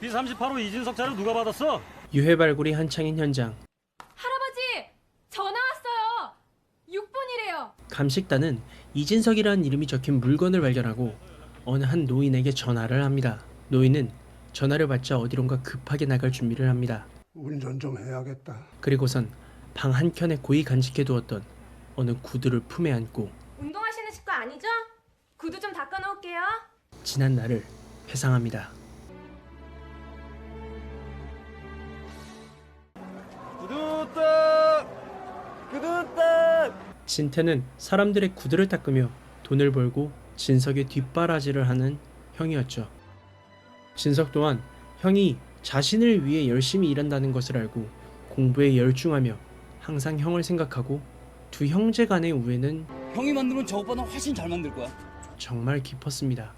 B38호 이진석 차를 누가 받았어? 유해 발굴이 한창인 현장. 할아버지 전화 왔어요. 6분이래요. 감식단은 이진석이라는 이름이 적힌 물건을 발견하고 어느 한 노인에게 전화를 합니다. 노인은 전화를 받자 어디론가 급하게 나갈 준비를 합니다. 운전 좀 해야겠다. 그리고선 방 한켠에 고이 간직해 두었던 어느 구두를 품에 안고 운동하시는 식구 아니죠? 구두 좀 닦아 놓을게요. 지난 날을 회상합니다. 구두딱! 구두딱! 진태는 사람들의 구두를 닦으며 돈을 벌고 진석의 뒷바라지를 하는 형이었죠. 진석 또한 형이 자신을 위해 열심히 일한다는 것을 알고 공부에 열중하며 항상 형을 생각하고 두 형제 간의 우애는 형이 만들면 저것보다 훨씬 잘 만들 거야. 정말 깊었습니다.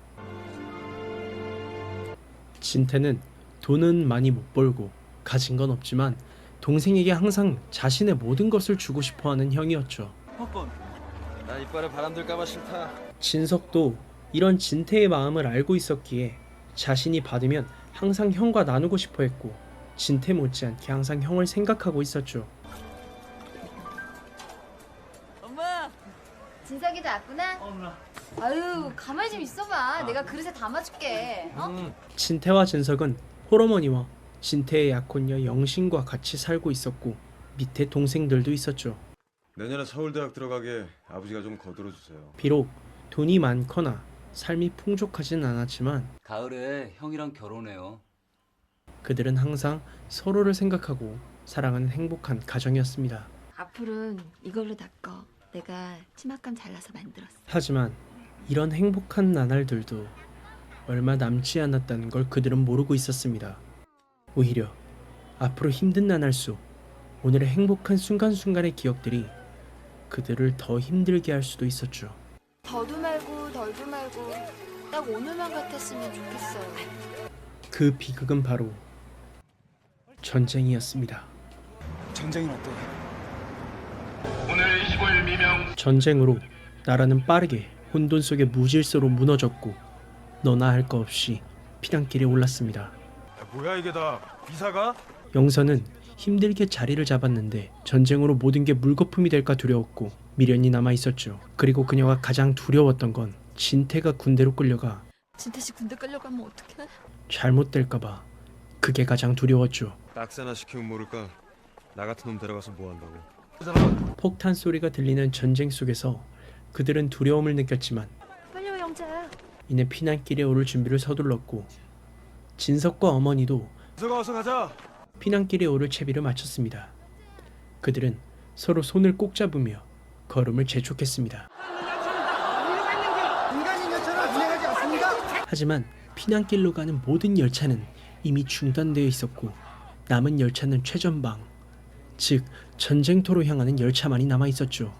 진태는 돈은 많이 못 벌고 가진 건 없지만 동생에게 항상 자신의 모든 것을 주고 싶어 하는 형이었죠. 나 이빨에 바람 들까봐 싫다. 진석도 이런 진태의 마음을 알고 있었기에 자신이 받으면 항상 형과 나누고 싶어 했고 진태 못지않게 항상 형을 생각하고 있었죠. 엄마! 진석이도 왔구나? 아유 가만히 좀 있어봐 내가 그릇에 담아줄게 어? 음. 진태와 진석은 홀어머니와 진태의 약혼녀 영신과 같이 살고 있었고 밑에 동생들도 있었죠. 내년에 서울대학 들어가게 아버지가 좀 거들어 주세요. 비록 돈이 많거나 삶이 풍족하진 않았지만 가을에 형이랑 결혼해요. 그들은 항상 서로를 생각하고 사랑하는 행복한 가정이었습니다. 앞으로는 이걸로 닦어 내가 치맛감 잘라서 만들었어 하지만 이런 행복한 나날들도 얼마 남지 않았다는 걸 그들은 모르고 있었습니다. 오히려 앞으로 힘든 나날 속 오늘의 행복한 순간순간의 기억들이 그들을 더 힘들게 할 수도 있었죠. 더도 말고 덜도 말고 딱 오늘만 같았으면 좋겠어요 그 비극은 바로 전쟁이었습니다. 전쟁은 어때? 전쟁으로 나라는 빠르게 혼돈 속의 무질서로 무너졌고 너나 할거 없이 피난길에 올랐습니다. 야, 뭐야 이게 다 이사가? 영선은 힘들게 자리를 잡았는데 전쟁으로 모든 게 물거품이 될까 두려웠고 미련이 남아 있었죠. 그리고 그녀가 가장 두려웠던 건 진태가 군대로 끌려가 진태 씨 군대 끌려가면 어떡해? 잘못될까봐 그게 가장 두려웠죠. 딱새나 시키면 모를까? 나 같은 놈 데려가서 뭐 한다고? 폭탄 소리가 들리는 전쟁 속에서 그들은 두려움을 느꼈지만 빨리 와 영자야 이내 피난길에 오를 준비를 서둘렀고 진석과 어머니도. 피난길에 오를 채비를 마쳤습니다. 그들은 서로 손을 꼭 잡으며 걸음을 재촉했습니다. 하지만 피난길로 가는 모든 열차는 이미 중단되어 있었고 남은 열차는 최전방, 즉 전쟁터로 향하는 열차만이 남아 있었죠.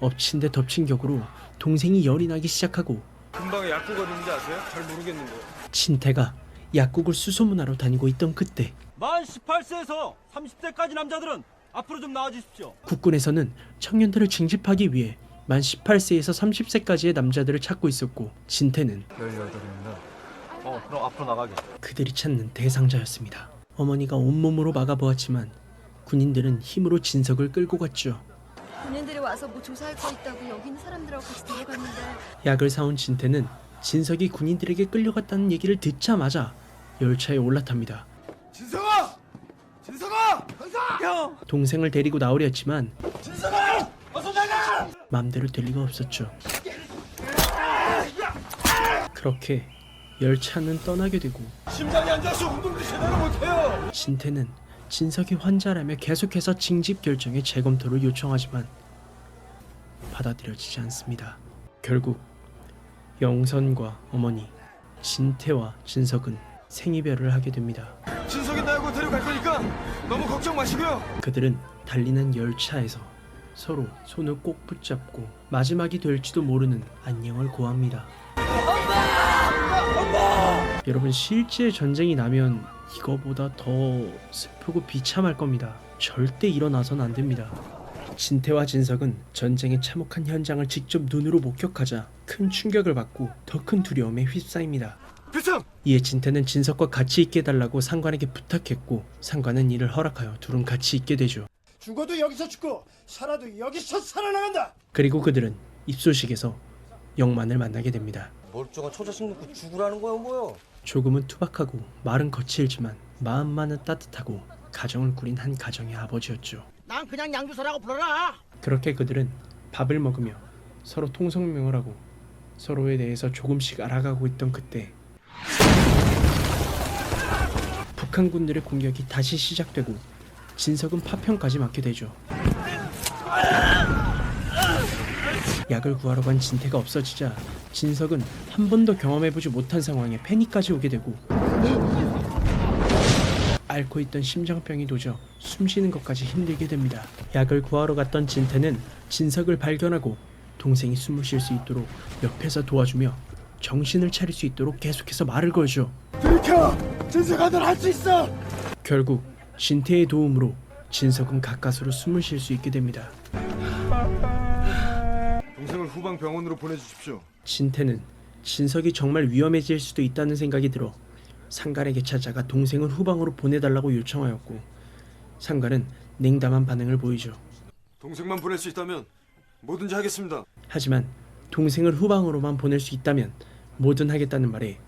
엎친 데 덮친 격으로 동생이 열이 나기 시작하고 금방에 약국 어딘지 아세요? 잘 모르겠는데. 친태가 약국을 수소문하러 다니고 있던 그때 만 18세에서 30세까지 남자들은 앞으로 좀 나와주십시오. 국군에서는 청년들을 징집하기 위해 만 18세에서 30세까지의 남자들을 찾고 있었고 진태는 18입니다. 어, 그럼 앞으로 나가게. 그들이 찾는 대상자였습니다. 어머니가 온몸으로 막아보았지만 군인들은 힘으로 진석을 끌고 갔죠. 군인들이 와서 뭐 조사할 거 있다고 여기 있는 사람들하고 같이 데려갔는데 약을 사온 진태는 진석이 군인들에게 끌려갔다는 얘기를 듣자마자 열차에 올라탑니다. 진성아! 진성아! 형! 동생을 데리고 나오려 했지만 진석아! 어서 나가! 맘대로 될 리가 없었죠. 그렇게 열차는 떠나게 되고 심장이 안 좋아서 운동도 제대로 못해요. 진태는 진석이 환자라며 계속해서 징집 결정의 재검토를 요청하지만 받아들여지지 않습니다. 결국 영선과 어머니 진태와 진석은 생이별을 하게 됩니다. 진석이 나하고 데려갈 거니까 너무 걱정 마시고요. 그들은 달리는 열차에서 서로 손을 꼭 붙잡고 마지막이 될지도 모르는 안녕을 고합니다. 여러분 실제 전쟁이 나면 이거보다 더 슬프고 비참할 겁니다. 절대 일어나선 안 됩니다. 진태와 진석은 전쟁의 참혹한 현장을 직접 눈으로 목격하자 큰 충격을 받고 더 큰 두려움에 휩싸입니다. 필승! 이에 진태는 진석과 같이 있게 해달라고 상관에게 부탁했고 상관은 이를 허락하여 둘은 같이 있게 되죠. 죽어도 여기서 죽고 살아도 여기서 살아나간다. 그리고 그들은 입소식에서 영만을 만나게 됩니다. 멀쩡한 처자식 놓고 죽으라는 거야 뭐야? 조금은 투박하고 말은 거칠지만 마음만은 따뜻하고 가정을 꾸린 한 가정의 아버지였죠. 난 그냥 양주사라고 불러라. 그렇게 그들은 밥을 먹으며 서로 통성명을 하고 서로에 대해서 조금씩 알아가고 있던 그때 북한 군들의 공격이 다시 시작되고 진석은 파편까지 맞게 되죠. 약을 구하러 간 진태가 없어지자 진석은 한 번도 경험해보지 못한 상황에 패닉까지 오게 되고 앓고 있던 심장병이 도져 숨쉬는 것까지 힘들게 됩니다. 약을 구하러 갔던 진태는 진석을 발견하고 동생이 숨을 쉴 수 있도록 옆에서 도와주며 정신을 차릴 수 있도록 계속해서 말을 걸죠. 들켜! 진석아 널 할 수 있어! 결국 진태의 도움으로 진석은 가까스로 숨을 쉴 수 있게 됩니다. 동생을 후방 병원으로 보내주십시오. 진태는 진석이 정말 위험해질 수도 있다는 생각이 들어 상관에게 찾아가 동생을 후방으로 보내달라고 요청하였고 상관은 냉담한 반응을 보이죠. 동생만 보낼 수 있다면 뭐든지 하겠습니다. 하지만 동생을 후방으로만 보낼 수 있다면 뭐든 하겠다는 말에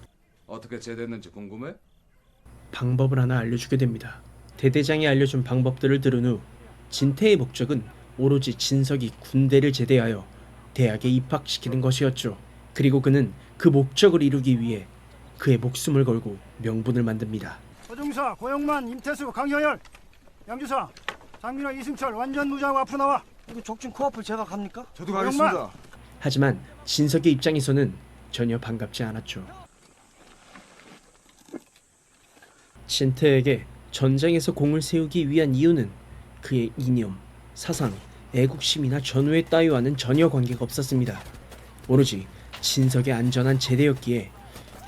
어떻게 제대했는지 궁금해? 방법을 하나 알려주게 됩니다. 대대장이 알려준 방법들을 들은 후 진태의 목적은 오로지 진석이 군대를 제대하여 대학에 입학시키는 것이었죠. 그리고 그는 그 목적을 이루기 위해 그의 목숨을 걸고 명분을 만듭니다. 서중사, 고영만, 임태수, 강효열, 양주사, 장민호, 이승철 완전 무장하고 앞으로 나와. 이거 적진 코앞을 제가 갑니까? 저도 가겠습니다. 하지만 진석의 입장에서는 전혀 반갑지 않았죠. 진태에게 전장에서 공을 세우기 위한 이유는 그의 이념, 사상, 애국심이나 전우의 따위와는 전혀 관계가 없었습니다. 오로지 진석의 안전한 제대였기에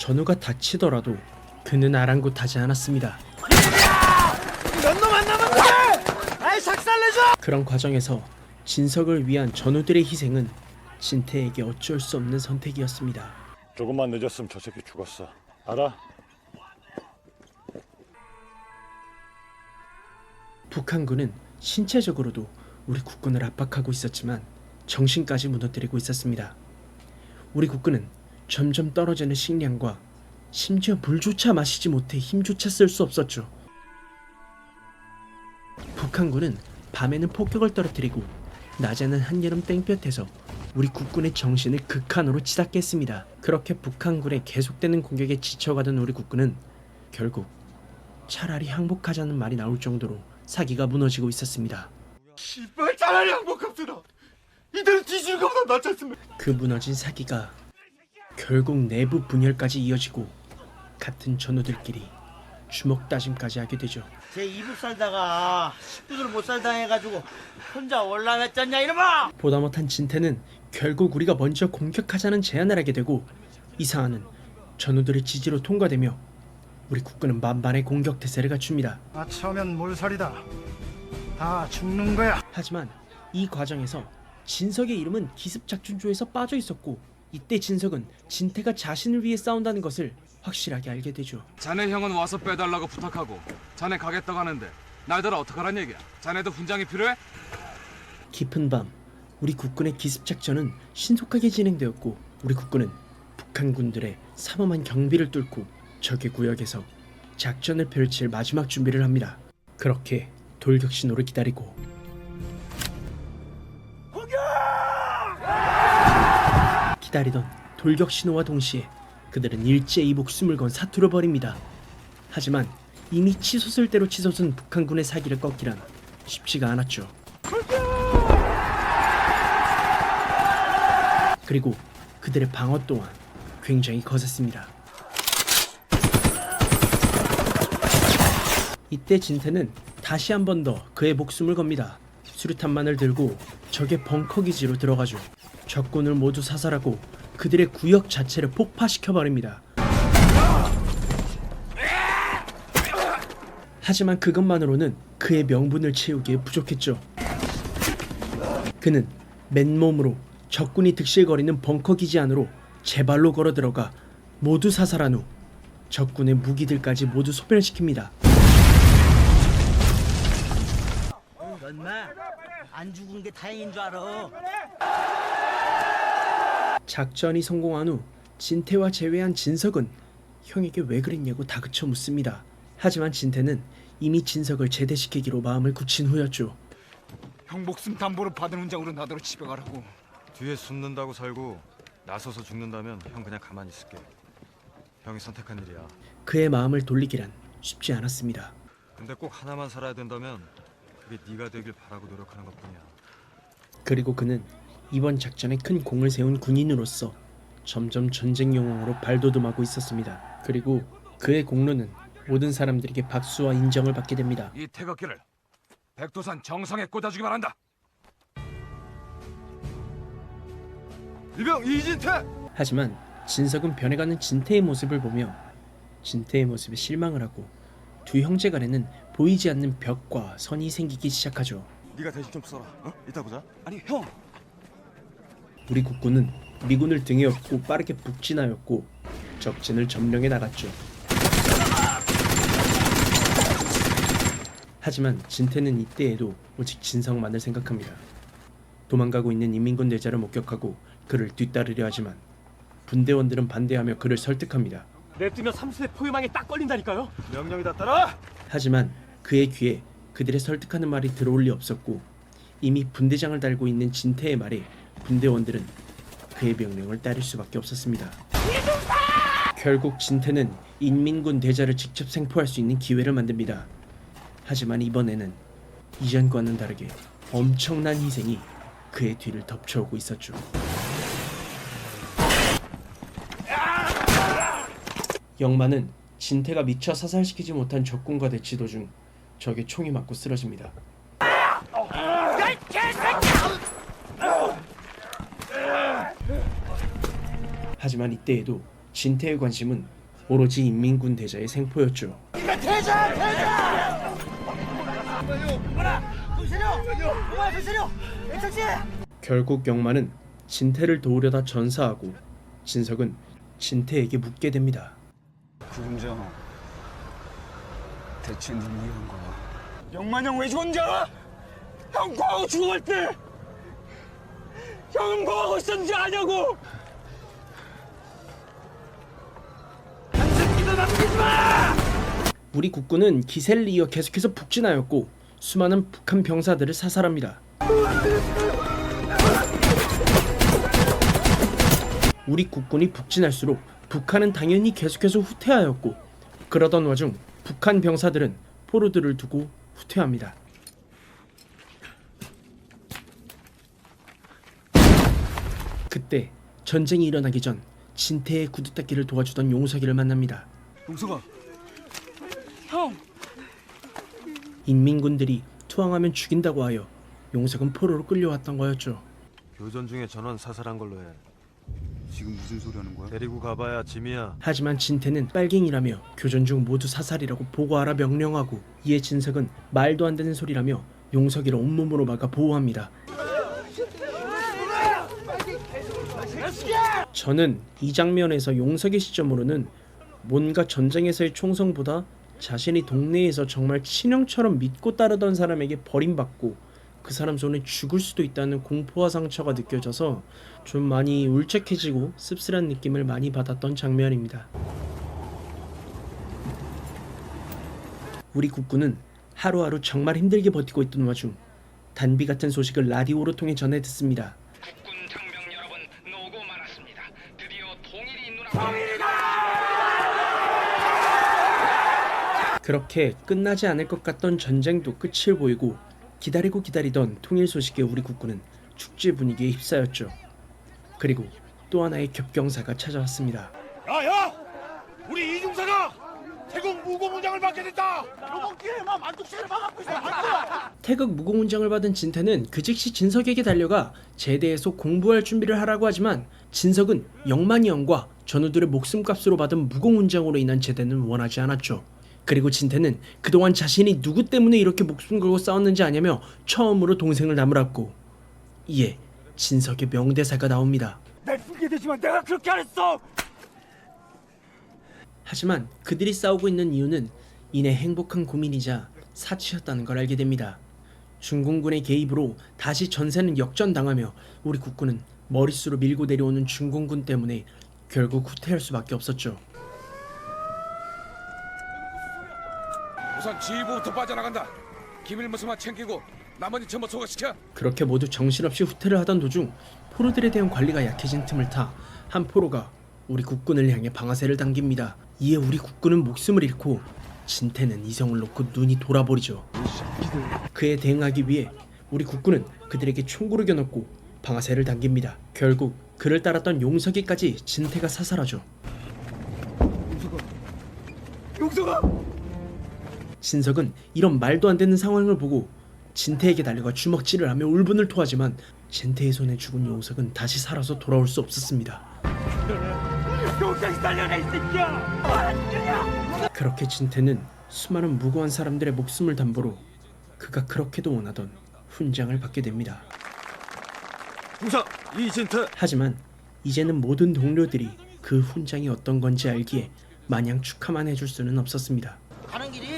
전우가 다치더라도 그는 아랑곳하지 않았습니다. 그런 과정에서 진석을 위한 전우들의 희생은 진태에게 어쩔 수 없는 선택이었습니다. 조금만 늦었으면 저 새끼 죽었어. 알아? 북한군은 신체적으로도 우리 국군을 압박하고 있었지만 정신까지 무너뜨리고 있었습니다. 우리 국군은 점점 떨어지는 식량과 심지어 물조차 마시지 못해 힘조차 쓸 수 없었죠. 북한군은 밤에는 폭격을 떨어뜨리고 낮에는 한여름 땡볕에서 우리 국군의 정신을 극한으로 치닫게 했습니다. 그렇게 북한군의 계속되는 공격에 지쳐가던 우리 국군은 결국 차라리 항복하자는 말이 나올 정도로 사기가 무너지고 있었습니다. 씨발 차라리 항복합시다. 이대로 뒤지는 것보다 낫지 않습니까? 그 무너진 사기가 결국 내부 분열까지 이어지고 같은 전우들끼리 주먹 다짐까지 하게 되죠. 제 이북 살다가 식구들 못 살다 해가지고 혼자 올라왔잖냐 이놈아! 보다 못한 진태는 결국 우리가 먼저 공격하자는 제안을 하게 되고 이 사안은 전우들의 지지로 통과되며 우리 국군은 만반의 공격 태세를 갖춥니다. 맞춰면 몰살이다. 다 죽는 거야. 하지만 이 과정에서 진석의 이름은 기습작전조에서 빠져 있었고 이때 진석은 진태가 자신을 위해 싸운다는 것을 확실하게 알게 되죠. 자네 형은 와서 빼달라고 부탁하고 자네 가겠다고 하는데 날더러 어떡하란 얘기야? 자네도 훈장이 필요해? 깊은 밤 우리 국군의 기습작전은 신속하게 진행되었고 우리 국군은 북한 군들의 삼엄한 경비를 뚫고 적의 구역에서 작전을 펼칠 마지막 준비를 합니다. 그렇게 돌격 신호를 기다리고 기다리던 돌격 신호와 동시에 그들은 일제히 목숨을 건 사투를 벌입니다. 하지만 이미 치솟을 대로 치솟은 북한군의 사기를 꺾기란 쉽지가 않았죠. 그리고 그들의 방어 또한 굉장히 거셌습니다. 이때 진태는 다시 한 번 더 그의 목숨을 겁니다. 수류탄만을 들고 적의 벙커 기지로 들어가죠. 적군을 모두 사살하고 그들의 구역 자체를 폭파시켜 버립니다. 하지만 그것만으로는 그의 명분을 채우기에 부족했죠. 그는 맨몸으로 적군이 득실거리는 벙커 기지 안으로 제 발로 걸어 들어가 모두 사살한 후 적군의 무기들까지 모두 소멸시킵니다. 안 죽은 게 다행인 줄 알아. 작전이 성공한 후 진태와 제외한 진석은 형에게 왜 그랬냐고 다그쳐 묻습니다. 하지만 진태는 이미 진석을 제대시키기로 마음을 굳힌 후였죠. 형 목숨 담보로 받은 훈장으로 나더러 집에 가라고. 뒤에 숨는다고 살고 나서서 죽는다면 형 그냥 가만히 있을게. 형이 선택한 일이야. 그의 마음을 돌리기란 쉽지 않았습니다. 근데 꼭 하나만 살아야 된다면 그게 네가 되길 바라고 노력하는 것뿐이야. 그리고 그는 이번 작전에 큰 공을 세운 군인으로서 점점 전쟁 영웅으로 발돋움하고 있었습니다. 그리고 그의 공로는 모든 사람들에게 박수와 인정을 받게 됩니다. 이 태극기를 백두산 정상에 꽂아주기 바란다. 일병 이진태. 하지만 진석은 변해가는 진태의 모습을 보며 진태의 모습에 실망을 하고 두 형제 간에는 보이지 않는 벽과 선이 생기기 시작하죠. 네가 대신 좀 써라. 어? 이따 보자. 아니 형. 우리 국군은 미군을 등에 업고 빠르게 북진하였고 적진을 점령해 나갔죠. 하지만 진태는 이때에도 오직 진석만을 생각합니다. 도망가고 있는 인민군 대자를 목격하고 그를 뒤따르려 하지만 분대원들은 반대하며 그를 설득합니다. 냅두면 30대 포위망에 딱 걸린다니까요. 명령이다 따라. 하지만 그의 귀에 그들의 설득하는 말이 들어올 리 없었고 이미 분대장을 달고 있는 진태의 말에 분대원들은 그의 명령을 따를 수밖에 없었습니다. 결국 진태는 인민군 대자를 직접 생포할 수 있는 기회를 만듭니다. 하지만 이번에는 이전과는 다르게 엄청난 희생이 그의 뒤를 덮쳐오고 있었죠. 영마는 진태가 미처 사살시키지 못한 적군과 대치 도 중 적의 총이 맞고 쓰러집니다. 하지만 이때에도 진태의 관심은 오로지 인민군 대자의 생포였죠. 결국 영마는 진태를 도우려다 전사하고 진석은 진태에게 묻게 됩니다. 그 훈장 대체 누구 위한 거야? 영만 형왜 죽었는지 알아? 형 과거 죽어갈 때 형은 뭐 하고 있었는지 아냐고? 우리 국군은 기세를 이어 계속해서 북진하였고 수많은 북한 병사들을 사살합니다. 우리 국군이 북진할수록 북한은 당연히 계속해서 후퇴하였고 그러던 와중 북한 병사들은 포로들을 두고 후퇴합니다. 그때 전쟁이 일어나기 전 진태의 구두 닦기를 도와주던 용석이를 만납니다. 용서가 인민군들이 투항하면 죽인다고 하여 용석은 포로로 끌려왔던 거였죠. 교전 중에 전원 사살한 걸로 해. 지금 무슨 소리 하는 거야? 데리고 가봐야 짐이야. 하지만 진태는 빨갱이라며 교전 중 모두 사살이라고 보고하라 명령하고 이에 진석은 말도 안 되는 소리라며 용석이를 온몸으로 막아 보호합니다. 저는 이 장면에서 용석의 시점으로는 뭔가 전쟁에서의 총성보다 자신이 동네에서 정말 친형처럼 믿고 따르던 사람에게 버림받고 그 사람 손에 죽을 수도 있다는 공포와 상처가 느껴져서 좀 많이 울적해지고 씁쓸한 느낌을 많이 받았던 장면입니다. 우리 국군은 하루하루 정말 힘들게 버티고 있던 와중 단비 같은 소식을 라디오로 통해 전해 듣습니다. 그렇게 끝나지 않을 것 같던 전쟁도 끝을 보이고 기다리고 기다리던 통일 소식에 우리 국군은 축제 분위기에 휩싸였죠. 그리고 또 하나의 겹경사가 찾아왔습니다. 야야! 우리 이중사가 태국 무공훈장을 받게 됐다. 이번 기회에만 만tuk시를 막아고 있어. 태극 무공훈장을 받은 진태는 그 즉시 진석에게 달려가 제대에서 공부할 준비를 하라고 하지만 진석은 영만이 형과 전우들의 목숨값으로 받은 무공훈장으로 인한 제대는 원하지 않았죠. 그리고 진태는 그동안 자신이 누구 때문에 이렇게 목숨 걸고 싸웠는지 아냐며 처음으로 동생을 나무랐고 이에 진석의 명대사가 나옵니다. 날 풀게 되지만 내가 그렇게 안 했어. 하지만 그들이 싸우고 있는 이유는 이내 행복한 고민이자 사치였다는 걸 알게 됩니다. 중공군의 개입으로 다시 전세는 역전당하며 우리 국군은 머릿수로 밀고 내려오는 중공군 때문에 결국 후퇴할 수밖에 없었죠. 우선 지휘부부터 빠져나간다. 기밀무서만 챙기고 나머지 전부 소각시켜. 그렇게 모두 정신없이 후퇴를 하던 도중 포로들에 대한 관리가 약해진 틈을 타 한 포로가 우리 국군을 향해 방아쇠를 당깁니다. 이에 우리 국군은 목숨을 잃고 진태는 이성을 놓고 눈이 돌아버리죠. 그에 대응하기 위해 우리 국군은 그들에게 총구를 겨눴고 방아쇠를 당깁니다. 결국 그를 따랐던 용석이까지 진태가 사살하죠. 용서가 진석 은 이런 말도 안 되는 상황을 보고 진태에게 달려가 주먹질을 하며 울분을 토하지만 진태의 손에 죽은 용석은 다시 살아서 돌아올 수 없었습니다. 용서이 살려내 이 새끼야 그렇게 진태는 수많은 무고한 사람들의 목숨을 담보로 그가 그렇게도 원하던 훈장을 받게 됩니다. 부사 이진태 하지만 이제는 모든 동료들이 그 훈장이 어떤 건지 알기에 마냥 축하만 해줄 수는 없었습니다. 가는 길이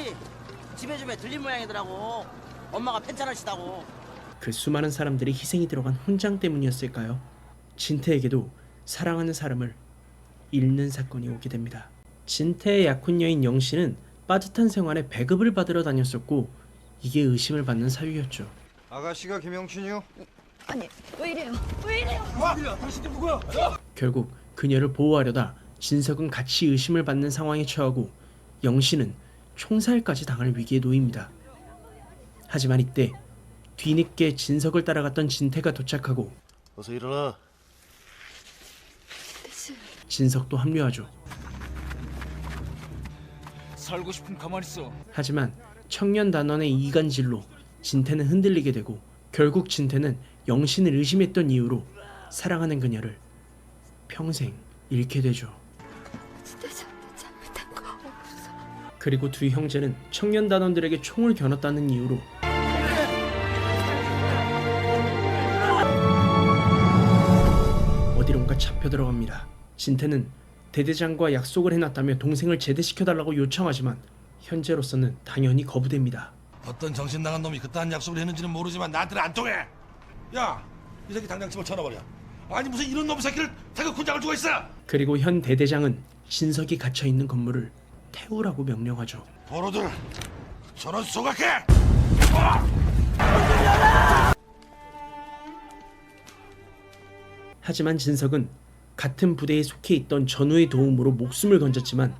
집에 집에 들린 모양이더라고. 엄마가 편찮으시다고. 그 수많은 사람들이 희생이 들어간 훈장 때문이었을까요? 진태에게도 사랑하는 사람을 잃는 사건이 오게 됩니다. 진태의 약혼녀인 영씨는 빠듯한 생활에 배급을 받으러 다녔었고 이게 의심을 받는 사유였죠. 아가씨가 김영춘이요? 아니 왜 이래요? 왜 이래요? 결국 그녀를 보호하려다 진석은 같이 의심을 받는 상황에 처하고 영씨는 총살까지 당할 위기에 놓입니다. 하지만 이때 뒤늦게 진석을 따라갔던 진태가 도착하고 어서 일어나 진석도 합류하죠. 살고 싶으면 가만히 있어. 하지만 청년 단원의 이간질로 진태는 흔들리게 되고 결국 진태는 영신을 의심했던 이유로 사랑하는 그녀를 평생 잃게 되죠. 그리고 두 형제는 청년 단원들에게 총을 겨눴다는 이유로 어디론가 잡혀 들어갑니다. 진태는 대대장과 약속을 해놨다며 동생을 제대시켜달라고 요청하지만 현재로서는 당연히 거부됩니다. 어떤 정신 나간 놈이 그딴 약속을 했는지는 모르지만 나한테는 안 통해 야 이 새끼 당장 집어 쳐놔버려 아니 무슨 이런 놈 새끼를 태극 훈장을 주고 있어 그리고 현 대대장은 진석이 갇혀 있는 건물을 태우라고 명령하죠. 포로들 전원 소각해 하지만 진석은 같은 부대에 속해 있던 전우의 도움으로 목숨을 건졌지만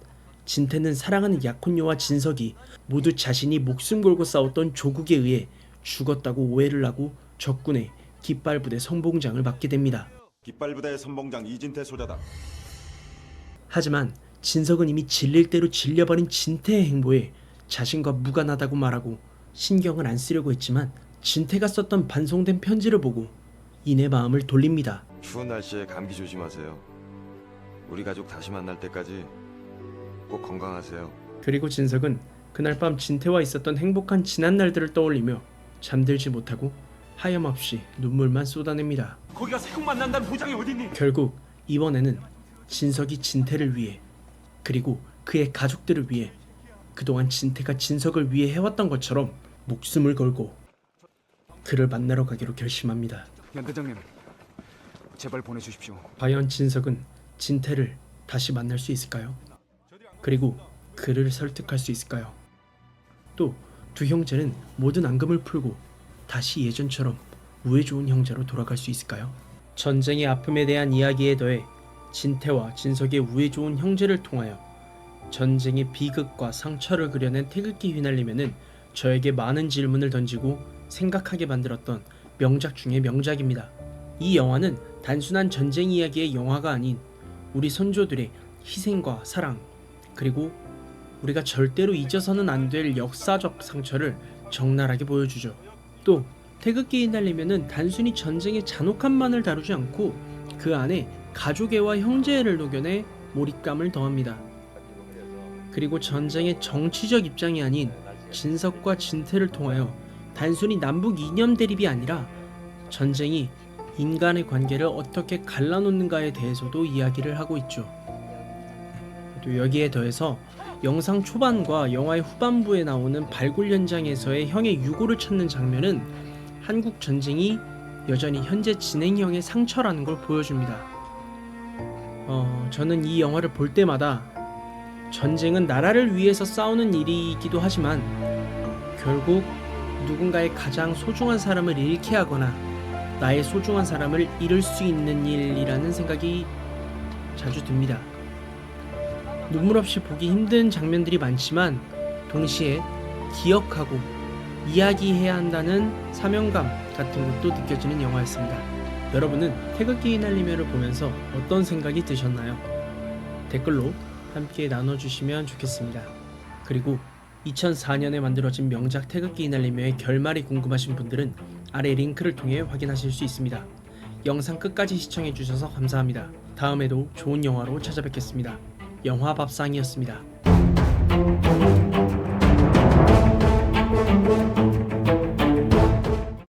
진태는 사랑하는 약혼녀와 진석이 모두 자신이 목숨 걸고 싸웠던 조국에 의해 죽었다고 오해를 하고 적군의 깃발부대 선봉장을 맡게 됩니다. 깃발부대 선봉장 이진태 소자다. 하지만 진석은 이미 질릴 대로 질려버린 진태의 행보에 자신과 무관하다고 말하고 신경을 안 쓰려고 했지만 진태가 썼던 반송된 편지를 보고 이내 마음을 돌립니다. 추운 날씨에 감기 조심하세요. 우리 가족 다시 만날 때까지 꼭 건강하세요. 그리고 진석은 그날 밤 진태와 있었던 행복한 지난 날들을 떠올리며 잠들지 못하고 하염없이 눈물만 쏟아냅니다. 거기 가서 형 만난다는 보장이 어딨니? 결국 이번에는 진석이 진태를 위해 그리고 그의 가족들을 위해 그동안 진태가 진석을 위해 해왔던 것처럼 목숨을 걸고 그를 만나러 가기로 결심합니다. 연 대장님, 제발 보내주십시오. 과연 진석은 진태를 다시 만날 수 있을까요? 그리고 그를 설득할 수 있을까요? 또 두 형제는 모든 앙금을 풀고 다시 예전처럼 우애 좋은 형제로 돌아갈 수 있을까요? 전쟁의 아픔에 대한 이야기에 더해 진태와 진석의 우애 좋은 형제를 통하여 전쟁의 비극과 상처를 그려낸 태극기 휘날리면은 저에게 많은 질문을 던지고 생각하게 만들었던 명작 중의 명작입니다. 이 영화는 단순한 전쟁 이야기의 영화가 아닌 우리 선조들의 희생과 사랑 그리고 우리가 절대로 잊어서는 안 될 역사적 상처를 적나라하게 보여주죠. 또 태극기에 날리면은 단순히 전쟁의 잔혹함만을 다루지 않고 그 안에 가족애와 형제애를 녹여내 몰입감을 더합니다. 그리고 전쟁의 정치적 입장이 아닌 진석과 진태를 통하여 단순히 남북 이념 대립이 아니라 전쟁이 인간의 관계를 어떻게 갈라놓는가에 대해서도 이야기를 하고 있죠. 또 여기에 더해서 영상 초반과 영화의 후반부에 나오는 발굴 현장에서의 형의 유고를 찾는 장면은 한국 전쟁이 여전히 현재 진행형의 상처라는 걸 보여줍니다. 어, 저는 이 영화를 볼 때마다 전쟁은 나라를 위해서 싸우는 일이기도 하지만 결국 누군가의 가장 소중한 사람을 잃게 하거나 나의 소중한 사람을 잃을 수 있는 일이라는 생각이 자주 듭니다. 눈물 없이 보기 힘든 장면들이 많지만 동시에 기억하고 이야기해야 한다는 사명감 같은 것도 느껴지는 영화였습니다. 여러분은 태극기 휘날리며를 보면서 어떤 생각이 드셨나요? 댓글로 함께 나눠주시면 좋겠습니다. 그리고 2004년에 만들어진 명작 태극기 휘날리며의 결말이 궁금하신 분들은 아래 링크를 통해 확인하실 수 있습니다. 영상 끝까지 시청해주셔서 감사합니다. 다음에도 좋은 영화로 찾아뵙겠습니다. 영화 밥상이었습니다.